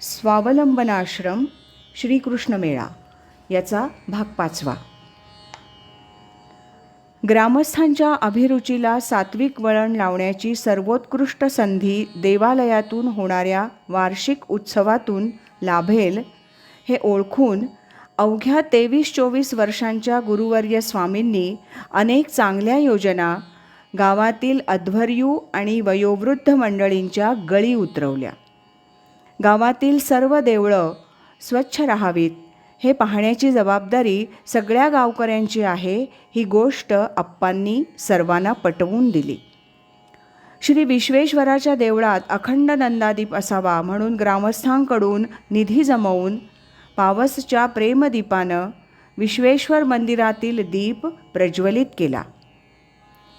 स्वावलंबनाश्रम श्रीकृष्ण मेळा याचा भाग पाचवा. ग्रामस्थांच्या अभिरुचीला सात्विक वळण लावण्याची सर्वोत्कृष्ट संधी देवालयातून होणाऱ्या वार्षिक उत्सवातून लाभेल हे ओळखून अवघ्या तेवीस चोवीस वर्षांच्या गुरुवर्य स्वामींनी अनेक चांगल्या योजना गावातील अध्वर्यू आणि वयोवृद्ध मंडळींच्या गळी उतरवल्या. गावातील सर्व देवळं स्वच्छ राहावीत. हे पाहण्याची जबाबदारी सगळ्या गावकऱ्यांची आहे ही गोष्ट अप्पांनी सर्वांना पटवून दिली. श्री विश्वेश्वराच्या देवळात अखंड नंदादीप असावा म्हणून ग्रामस्थांकडून निधी जमवून पावसच्या प्रेमदीपानं विश्वेश्वर मंदिरातील दीप प्रज्वलित केला.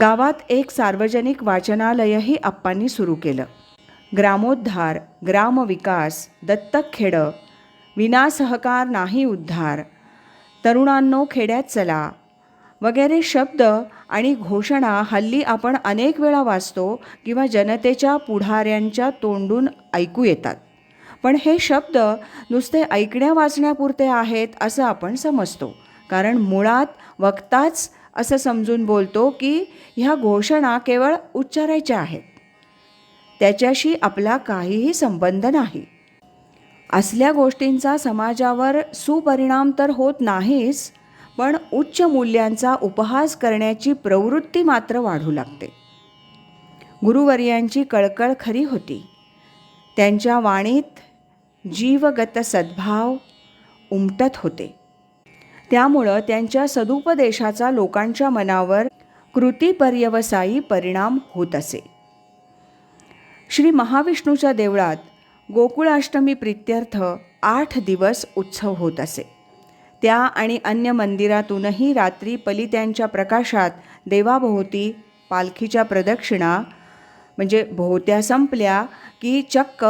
गावात एक सार्वजनिक वाचनालयही अप्पांनी सुरू केलं. ग्रामोद्धार ग्रामविकास दत्तक खेडं विनासहकार नाही उद्धार तरुणांनो खेड्यात चला. वगैरे शब्द आणि घोषणा हल्ली आपण अनेक वेळा वाचतो किंवा जनतेच्या पुढाऱ्यांच्या तोंडून ऐकू येतात. पण हे शब्द नुसते ऐकण्या वाचण्यापुरते आहेत असं आपण समजतो. कारण मुळात वक्ताच असं समजून बोलतो की ह्या घोषणा केवळ उच्चारायच्या आहेत. त्याच्याशी आपला काहीही संबंध नाही. असल्या गोष्टींचा समाजावर सुपरिणाम तर होत नाहीच पण उच्च मूल्यांचा उपहास करण्याची प्रवृत्ती मात्र वाढू लागते. गुरुवर्यांची कळकळ खरी होती. त्यांच्या वाणीत जीवगत सद्भाव उमटत होते. त्यामुळं त्यांच्या सदुपदेशाचा लोकांच्या मनावर कृतीपर्यवसायी परिणाम होत असे. श्री महाविष्णूच्या देवळात गोकुळाष्टमी प्रित्यर्थ आठ दिवस उत्सव होत असे. त्या आणि अन्य मंदिरातूनही रात्री पलित्यांच्या प्रकाशात देवाभोवती पालखीच्या प्रदक्षिणा म्हणजे भोवत्या संपल्या की चक्क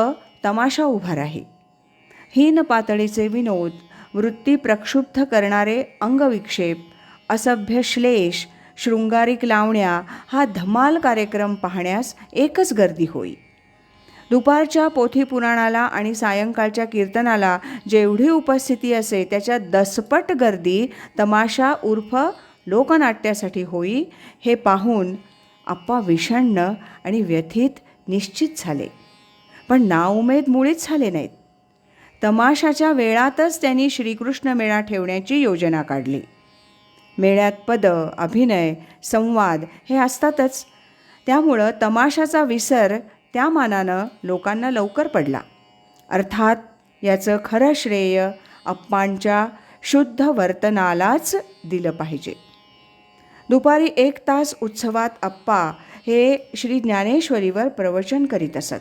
तमाशा उभा राही. हीन पातळीचे विनोद वृत्ती प्रक्षुब्ध करणारे अंगविक्षेप असभ्य श्लेष शृंगारिक लावण्या हा धमाल कार्यक्रम पाहण्यास एकच गर्दी होई. दुपारच्या पोथी पुराणाला आणि सायंकाळच्या कीर्तनाला जेवढी उपस्थिती असे त्याच्या दसपट गर्दी तमाशा उर्फ लोकनाट्यासाठी होई हे पाहून आप्पा विषण्ण आणि व्यथित निश्चित झाले. पण नाउमेद मुळीच झाले नाहीत. तमाशाच्या वेळातच त्यांनी श्रीकृष्ण मेळा ठेवण्याची योजना काढली. मेळ्यात पद अभिनय संवाद हे असतातच. त्यामुळं तमाशाचा विसर त्या मानानं लोकांना लवकर पडला. अर्थात याचं खरं श्रेय अप्पांच्या शुद्ध वर्तनालाच दिलं पाहिजे. दुपारी एक तास उत्सवात अप्पा हे श्री ज्ञानेश्वरीवर प्रवचन करीत असत.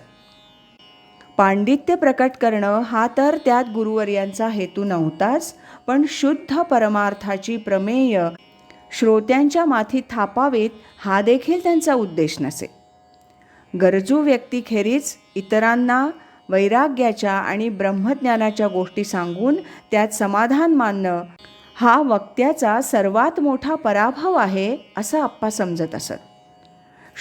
पांडित्य प्रकट करणं हा तर त्यात गुरुवर्यांचा हेतू नव्हताच पण शुद्ध परमार्थाची प्रमेय श्रोत्यांच्या माथी थापावेत हा देखील त्यांचा उद्देश नसे. गरजू व्यक्तीखेरीज इतरांना वैराग्याच्या आणि ब्रह्मज्ञानाच्या गोष्टी सांगून त्यात समाधान मानणं हा वक्त्याचा सर्वात मोठा पराभव आहे असं आप्पा समजत असत.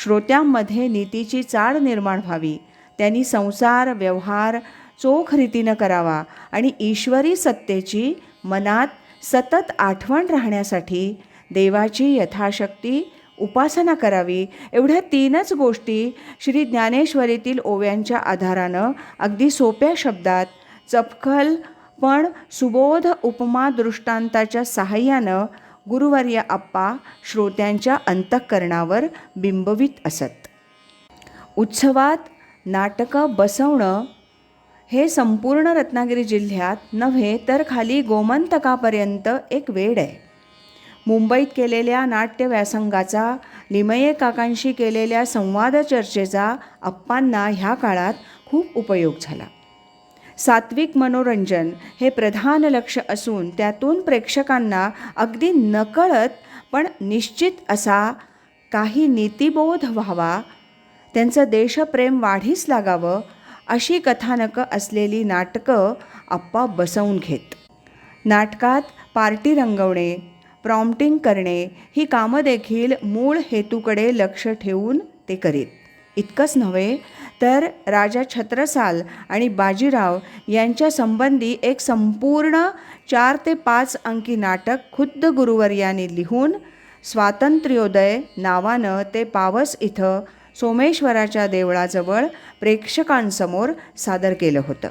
श्रोत्यांमध्ये नीतीची चाळ निर्माण व्हावी त्यांनी संसार व्यवहार चोख रीतीनं करावा आणि ईश्वरी सत्तेची मनात सतत आठवण राहण्यासाठी देवाची यथाशक्ती उपासना करावी. एवढ्या तीनच गोष्टी श्री ज्ञानेश्वरीतील ओव्यांच्या आधारानं अगदी सोप्या शब्दात चपखल पण सुबोध उपमा दृष्टांताच्या सहाय्यानं गुरुवर्य आप्पा श्रोत्यांच्या अंतःकरणावर बिंबवित असत. उत्सवात नाटकं बसवणं हे संपूर्ण रत्नागिरी जिल्ह्यात नव्हे तर खाली गोमंतकापर्यंत एक वेड आहे. मुंबईत केलेल्या नाट्य व्यासंगाचा लिमये काकांशी केलेल्या संवाद चर्चेचा अप्पांना ह्या काळात खूप उपयोग झाला. सात्विक मनोरंजन हे प्रधान लक्ष असून त्यातून प्रेक्षकांना अगदी नकळत पण निश्चित असा काही नीतिबोध व्हावा त्यांचं देशप्रेम वाढीस लागावं अशी कथानकं असलेली नाटकं आप्पा बसवून घेत. नाटकात पार्टी रंगवणे प्रॉम्प्टिंग करणे ही कामं देखील मूळ हेतूकडे लक्ष ठेवून ते करीत. इतकंच नव्हे तर राजा छत्रसाल आणि बाजीराव यांच्या संबंधी एक संपूर्ण चार ते पाच अंकी नाटक खुद्द गुरुवर्यांनी लिहून स्वातंत्र्योदय नावानं ते पावस इथं सोमेश्वराच्या देवळाजवळ प्रेक्षकांसमोर सादर केलं होतं.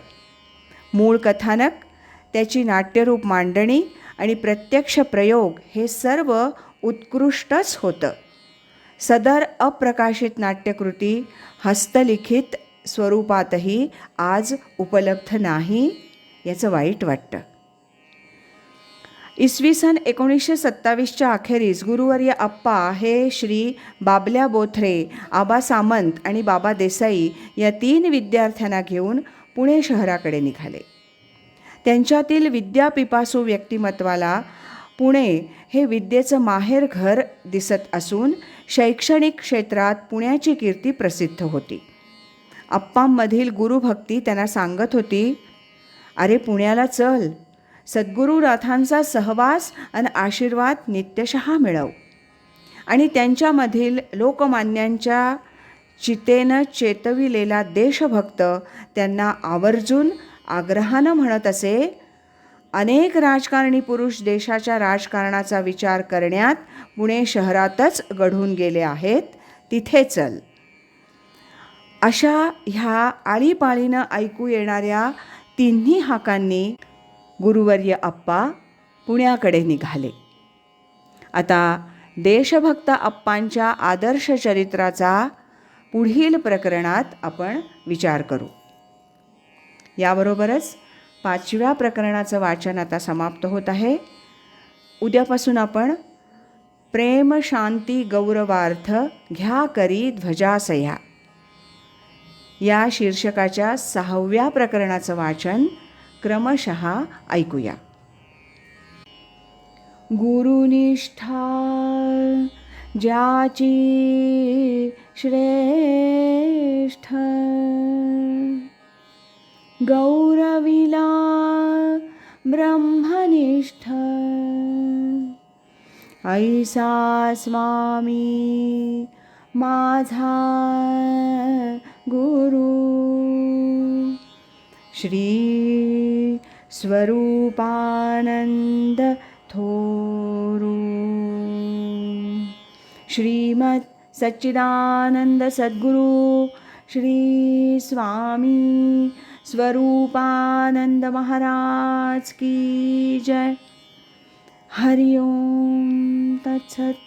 मूळ कथानक त्याची नाट्यरूप मांडणी आणि प्रत्यक्ष प्रयोग हे सर्व उत्कृष्टच होतं. सदर अप्रकाशित नाट्यकृती हस्तलिखित स्वरूपातही आज उपलब्ध नाही याचं वाईट वाटतं. इसवी सन एकोणीसशे सत्तावीसच्या अखेरीस गुरुवर्य अप्पा हे श्री बाबल्या बोथरे आबा सामंत आणि बाबा देसाई या तीन विद्यार्थ्यांना घेऊन पुणे शहराकडे निघाले. त्यांच्यातील विद्यापिपासू व्यक्तिमत्वाला पुणे हे विद्येचं माहेर घर दिसत असून शैक्षणिक क्षेत्रात पुण्याची कीर्ती प्रसिद्ध होती. अप्पांमधील गुरुभक्ती त्यांना सांगत होती अरे पुण्याला चल सद्गुरुनाथांचा सहवास आणि आशीर्वाद नित्यशः मिळव आणि त्यांच्यामधील लोकमान्यांच्या चितेनं चेतविलेला देशभक्त त्यांना आवर्जून आग्रहानं म्हणत असे अनेक राजकारणी पुरुष देशाच्या राजकारणाचा विचार करण्यात पुणे शहरातच घडून गेले आहेत तिथे चल. अशा ह्या आळीपाळीनं ऐकू येणाऱ्या तिन्ही हाकांनी गुरुवर्य अप्पा पुण्याकडे निघाले. आता देशभक्त अप्पांच्या आदर्श चरित्राचा पुढील प्रकरणात आपण विचार करू. याबरोबरच पाचव्या प्रकरणाचं वाचन आता समाप्त होत आहे. उद्यापासून आपण प्रेम शांती गौरवार्थ घ्या करी ध्वजासया या शीर्षकाच्या सहाव्या प्रकरणाचं वाचन क्रमशः ऐकूया. गुरुनिष्ठा ज्याची श्रेष्ठ गौरविला ब्रह्मनिष्ठ। ऐसा स्वामी माझा गुरु। श्री स्वरूपानंद थोरु। श्रीमत् सच्चिदानंद सद्गुरु। श्री स्वामी स्वरूपानंद महाराज की जय। हरि ओम तत्सत।